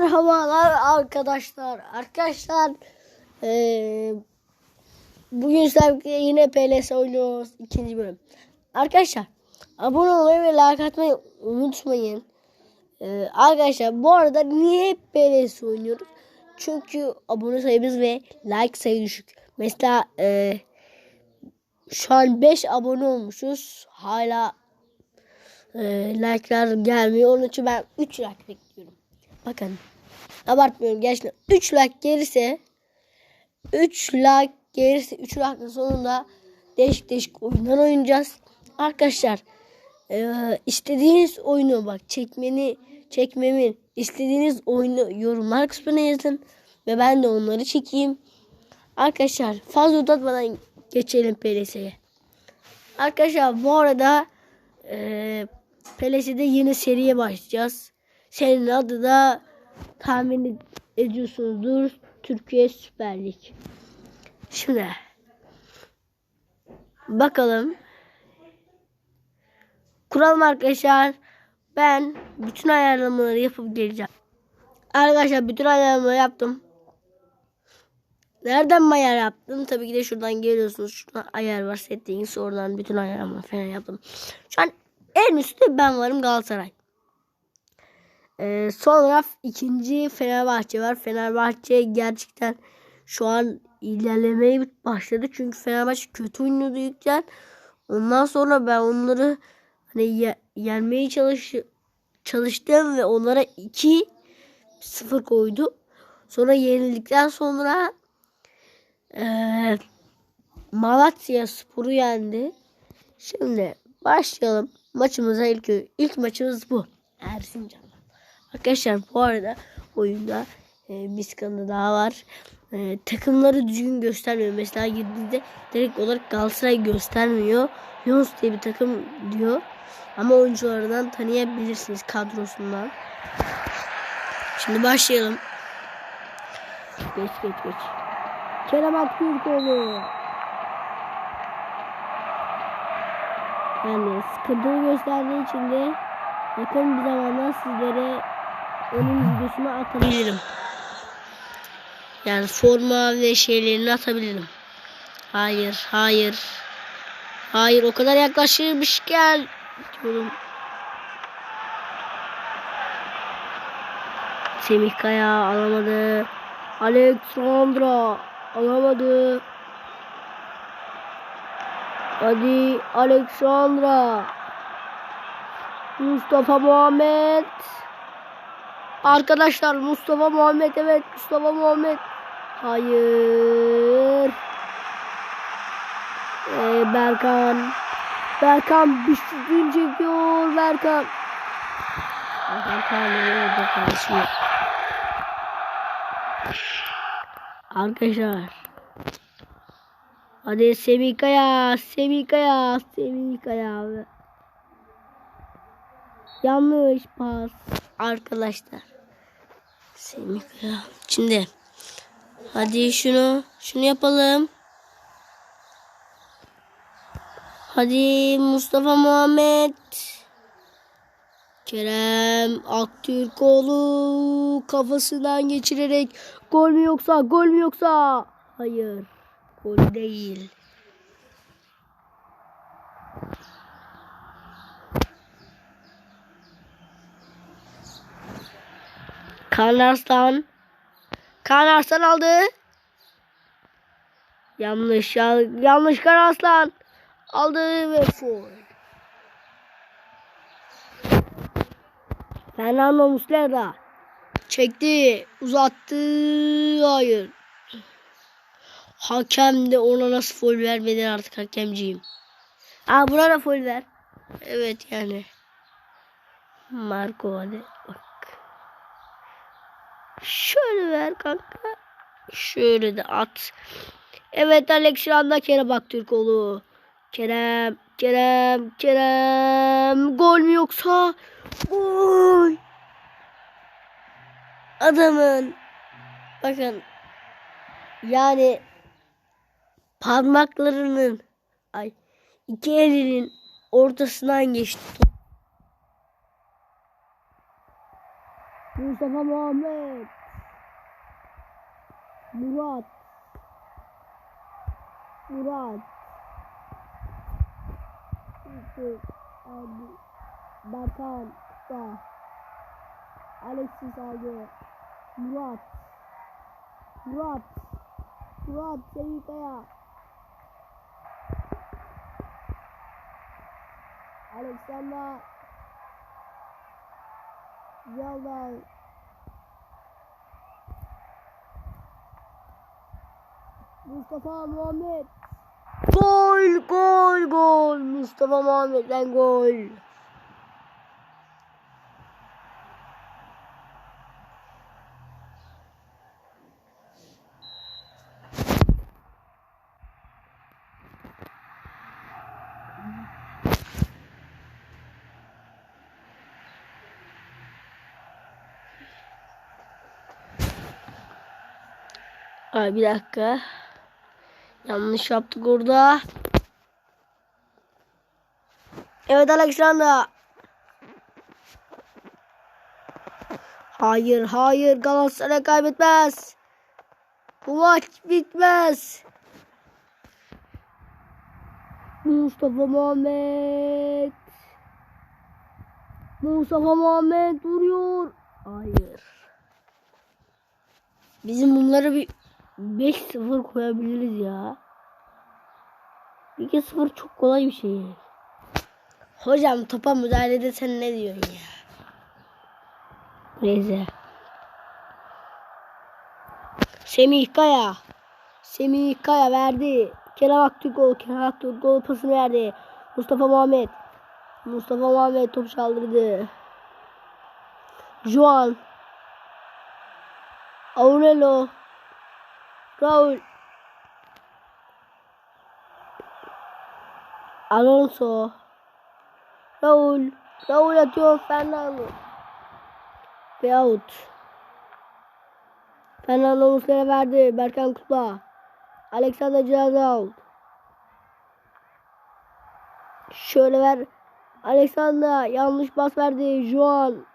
Merhabalar arkadaşlar. Arkadaşlar eee bugün sizlerle yine PLS oynuyoruz. ikinci bölüm. Arkadaşlar abone olmayı ve like atmayı unutmayın. Eee, arkadaşlar bu arada niye hep PLS oynuyoruz? Çünkü abone sayımız ve like sayı düşük. Mesela eee, şu an 5 abone olmuşuz. Hala eee like'lar gelmiyor. Onun için ben 3 like bekliyorum. Bakın abartmıyorum gerçekten 3 like gelirse 3 like gelirse 3 like'ın sonunda değişik değişik oyunlar oynayacağız. Arkadaşlar eee, istediğiniz oyunu bak çekmeni çekmemin istediğiniz oyunu yorumlar kısmına yazın ve ben de onları çekeyim. Arkadaşlar fazla uzatmadan geçelim PLS'ye. Arkadaşlar bu arada eee PLS'de yeni seriye başlayacağız. Serinin adı da tahmin ediyorsunuzdur Türkiye Süper Lig. Şimdi bakalım. Kuralım arkadaşlar. Ben bütün ayarlamaları yapıp geleceğim. Arkadaşlar bütün ayarlamaları yaptım. Nereden ayar yaptım? Tabii ki de şuradan geliyorsunuz. Şuradan ayar var. Settings oradan bütün ayarlamaları falan yaptım. Şu an en üstte ben varım Galatasaray. Ee, sonra ikinci Fenerbahçe var. Fenerbahçe gerçekten şu an ilerlemeye başladı. Çünkü Fenerbahçe kötü oynuyordu ilkten. Ondan sonra ben onları hani ye- yenmeye çalış çalıştım ve onlara 2-0 koydu. Sonra yenildikten sonra eee Malatya Spor'u yendi. Şimdi başlayalım. Maçımıza ilk ilk maçımız bu. Erzincan. Arkadaşlar bu arada oyunda e, bir sıkıntı daha var. E, takımları düzgün göstermiyor. Mesela girdiğinizde direkt olarak Galatasaray göstermiyor. Yunus diye bir takım diyor. Ama oyuncularından tanıyabilirsiniz kadrosundan. Şimdi başlayalım. Geç geç geç. Kerem Aktürkoğlu. Yani sıkıntını gösterdiği için de yakın bir zamanda sizlere onun videosunu atabilirim. Yani forma ve şeylerini atabilirim. Hayır, hayır. Hayır, o kadar yaklaşırmışken diyorum. Semih Kaya alamadı. Alexandra alamadı. Hadi Alexandra. Mustafa Muhammed. Arkadaşlar Mustafa Muhammed evet Mustafa Muhammed. Hayır. Ee, Berkan. Berkan bir şutun çekiyor Berkan. Berkan? Arkadaşlar. Hadi Semikaya, Semikaya, Semikaya. Yanlış pas arkadaşlar. Semikaya. Şimdi hadi şunu şunu yapalım. Hadi Mustafa Muhammed. Kerem Aktürkoğlu kafasından geçirerek gol mü yoksa gol mü yoksa hayır gol değil. Kaan Arslan. Kaan Arslan aldı. Yanlış ya- yanlış Kaan Arslan aldı ve foul. Fernando Muslera çekti, uzattı. Hayır. Hakem de ona nasıl foul vermedi artık hakemciyim. Aa buna da foul ver. Evet yani. Marco hadi. Şöyle ver kanka. Şöyle de at. Evet Alex şu anda Kerem Aktürkoğlu. Kerem, Kerem, Kerem. Gol mü yoksa? Gol. Adamın bakın yani parmaklarının ay iki elinin ortasından geçti. Mustafa Muhammed. Murat. Murat. Yusuf. Abi. Berkan. Kısa. Alexis aldı. Murat. Murat. Murat Semih Kaya. Alexander. Yaldan. Mustafa Muhammed. Gol, gol, gol. Mustafa Muhammed'den gol. Ay bir dakika. Yanlış yaptık orada. Evet Alexander. Hayır hayır Galatasaray kaybetmez. Bu maç bitmez. Mustafa Muhammed. Mustafa Muhammed vuruyor. Hayır. Bizim bunları bir 5-0 koyabiliriz ya. 2-0 çok kolay bir şey. Hocam topa müdahalede sen ne diyorsun ya? Neyse. Semih Kaya. Semih Kaya verdi. Kerem Aktürkoğlu. Kerem Aktürkoğlu pasını verdi. Mustafa Muhammed. Mustafa Muhammed top çaldırdı. Juan. Aurelio. Raul. Alonso. Raul. Raul atıyor Fernando. Ve out. Fernando Muslera verdi. Berkan Kutla. Alexander Cazal. Şöyle ver. Alexander yanlış bas verdi. Juan.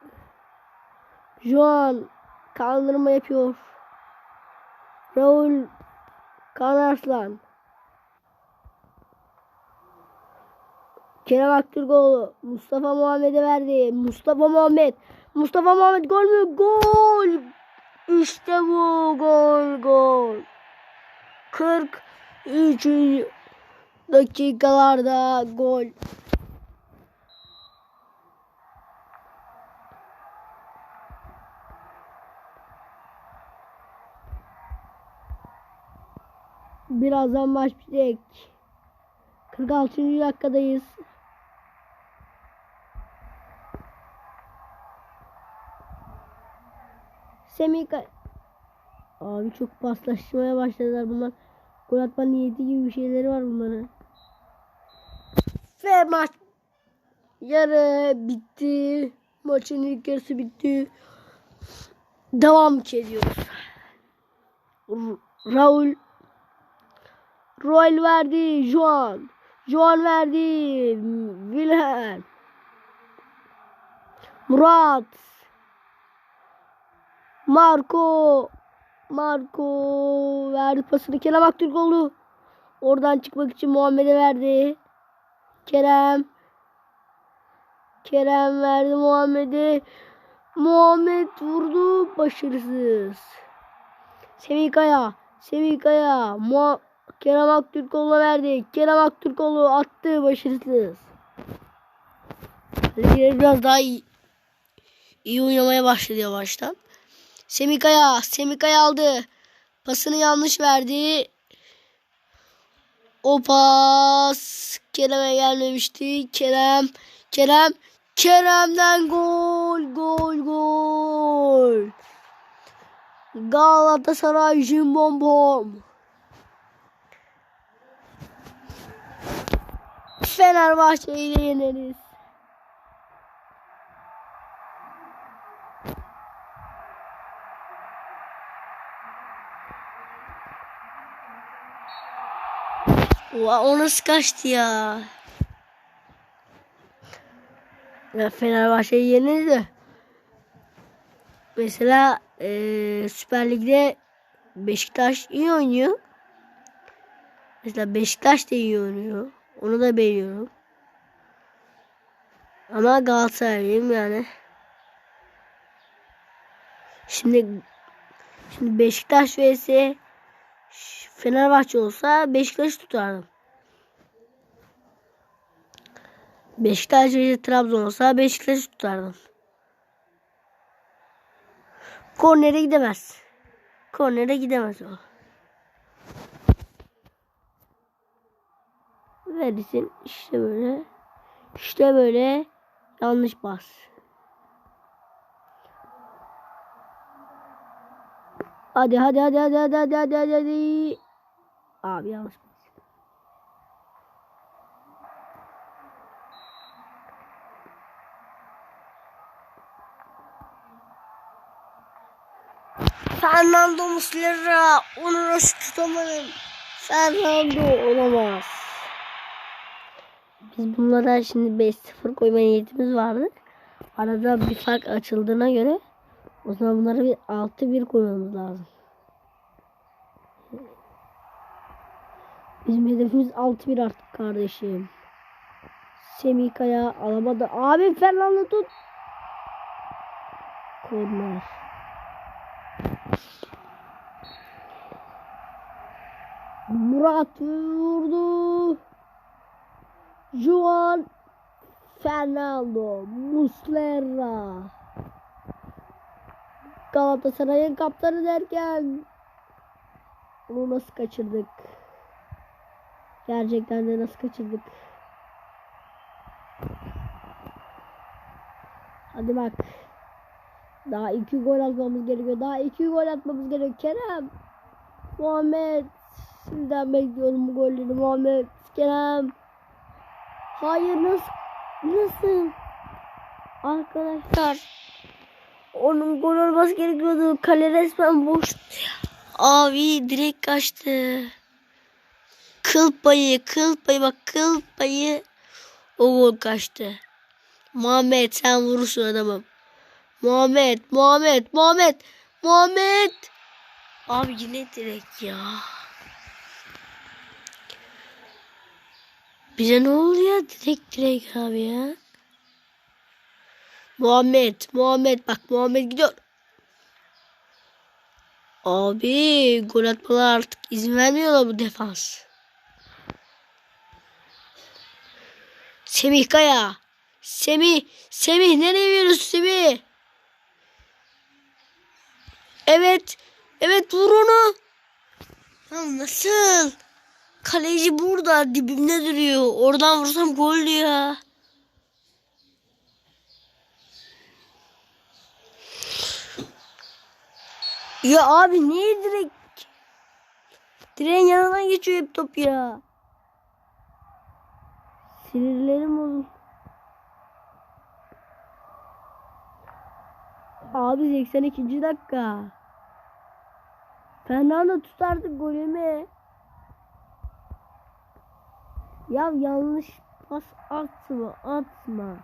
Juan kandırma yapıyor. Raul Kanarslan. Kerem Aktürkoğlu. Mustafa Muhammed'e verdi. Mustafa Muhammed. Mustafa Muhammed gol mü? Gol. İşte bu gol gol. 43 dakikalarda gol. Birazdan maç bitecek. 46. dakikadayız. Semih Kay- Abi çok paslaşmaya başladılar bunlar. Gol atma niyeti gibi bir şeyleri var bunların. Ve maç yarı bitti. Maçın ilk yarısı bitti. Devam ediyoruz. Raul Royal verdi. Juan. Juan verdi. Wilhelm. Murat. Marco. Marco verdi pasını. Kerem Aktürkoğlu. Oradan çıkmak için Muhammed'e verdi. Kerem. Kerem verdi Muhammed'e. Muhammed vurdu. Başarısız. Semih Kaya. Semih Kaya. Muhammed. Kerem Aktürkoğlu'na verdi. Kerem Aktürkoğlu attı başarısız. Ligleri biraz daha iyi, iyi oynamaya başladı yavaştan. Semikaya, Semikaya aldı. Pasını yanlış verdi. O pas Kerem'e gelmemişti. Kerem, Kerem, Kerem'den gol, gol, gol. Galatasaray Jimbom Fenerbahçe'yi yeneriz. Oha, o nasıl kaçtı ya? Ya Fenerbahçe'yi yeneriz de. mesela eee Süper Lig'de Beşiktaş iyi oynuyor. Mesela Beşiktaş da iyi oynuyor. Onu da beğeniyorum. Ama Galatasaraylıyım yani. Şimdi şimdi Beşiktaş vs Fenerbahçe olsa Beşiktaş tutardım. Beşiktaş vs Trabzon olsa Beşiktaş tutardım. Kornere gidemez. Kornere gidemez o. verirsin. İşte böyle. İşte böyle yanlış bas. Hadi hadi hadi hadi hadi hadi hadi hadi. hadi. Abi yanlış bas. Fernando Muslera onu roş tutamadım. Fernando olamaz. Biz bunlara şimdi 5-0 koyma niyetimiz vardı. Arada bir fark açıldığına göre o zaman bunlara bir 6-1 koymamız lazım. Bizim hedefimiz 6-1 artık kardeşim. Semih Kaya alamadı. Abi Fernando tut. Korner. Murat vurdu. Juan Fernando Muslera Galatasaray'ın kaptanı derken onu nasıl kaçırdık? Gerçekten de nasıl kaçırdık? Hadi bak. Daha iki gol atmamız gerekiyor. Daha iki gol atmamız gerekiyor. Kerem. Muhammed. Sizden bekliyorum bu golleri. Muhammed. Kerem. Hayır nasıl? Nasıl? Arkadaşlar. Onun gol olması gerekiyordu. Kale resmen boştu. Abi direkt kaçtı. Kıl payı, kıl payı bak kıl payı. O gol kaçtı. Muhammed sen vurursun adamım. Muhammed, Muhammed, Muhammed, Muhammed. Abi yine direkt ya. Bize ne oluyor direkt direkt abi ya. Muhammed, Muhammed bak Muhammed gidiyor. Abi gol atmalar artık izin vermiyorlar bu defans. Semih Kaya. Semih, Semih nereye veriyorsun Semih? Evet, evet vur onu. Nasıl? Kaleci burada dibimde duruyor. Oradan vursam gol ya. Ya abi niye direkt direğin yanından geçiyor hep top ya. Sinirlerim olur. Abi 82. dakika. Fernando tutardı golümü. Ya yanlış pas atma atma.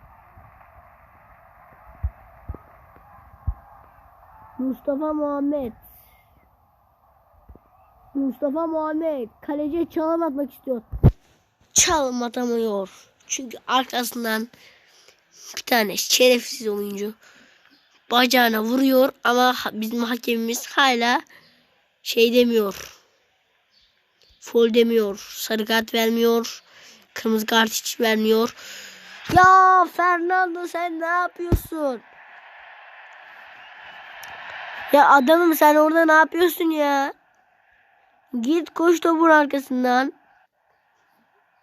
Mustafa Muhammed. Mustafa Muhammed kaleciye çalım atmak istiyor. Çalım atamıyor. Çünkü arkasından bir tane şerefsiz oyuncu bacağına vuruyor ama bizim hakemimiz hala şey demiyor. Foul demiyor. Sarı kart vermiyor. Kırmızı kart hiç vermiyor. Ya Fernando sen ne yapıyorsun? Ya adamım sen orada ne yapıyorsun ya? Git koş topun arkasından.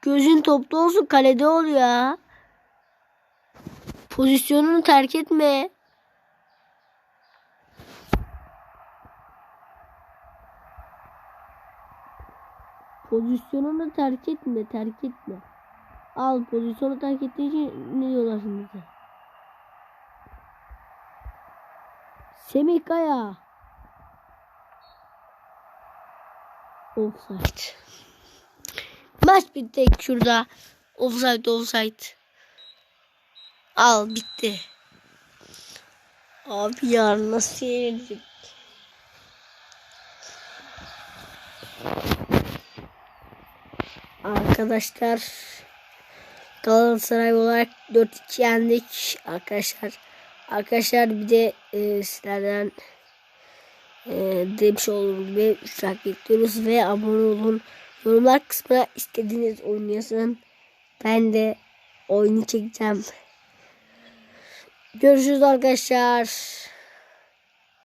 Gözün topta olsun kalede ol ya. Pozisyonunu terk etme. Pozisyonunu terk etme, terk etme. Al pozisyonu terk ettiğin için ne diyorlar şimdi? Semih Kaya. Offside. Maç bitti şurada. Offside offside. Al bitti. Abi ya nasıl yenildik? Arkadaşlar Galatasaray olarak 4-2 yendik arkadaşlar. Arkadaşlar bir de e, sizlerden e, demiş olduğum gibi üşrak bekliyoruz ve abone olun. Yorumlar kısmına istediğiniz oyunu yazın. Ben de oyunu çekeceğim. Görüşürüz arkadaşlar.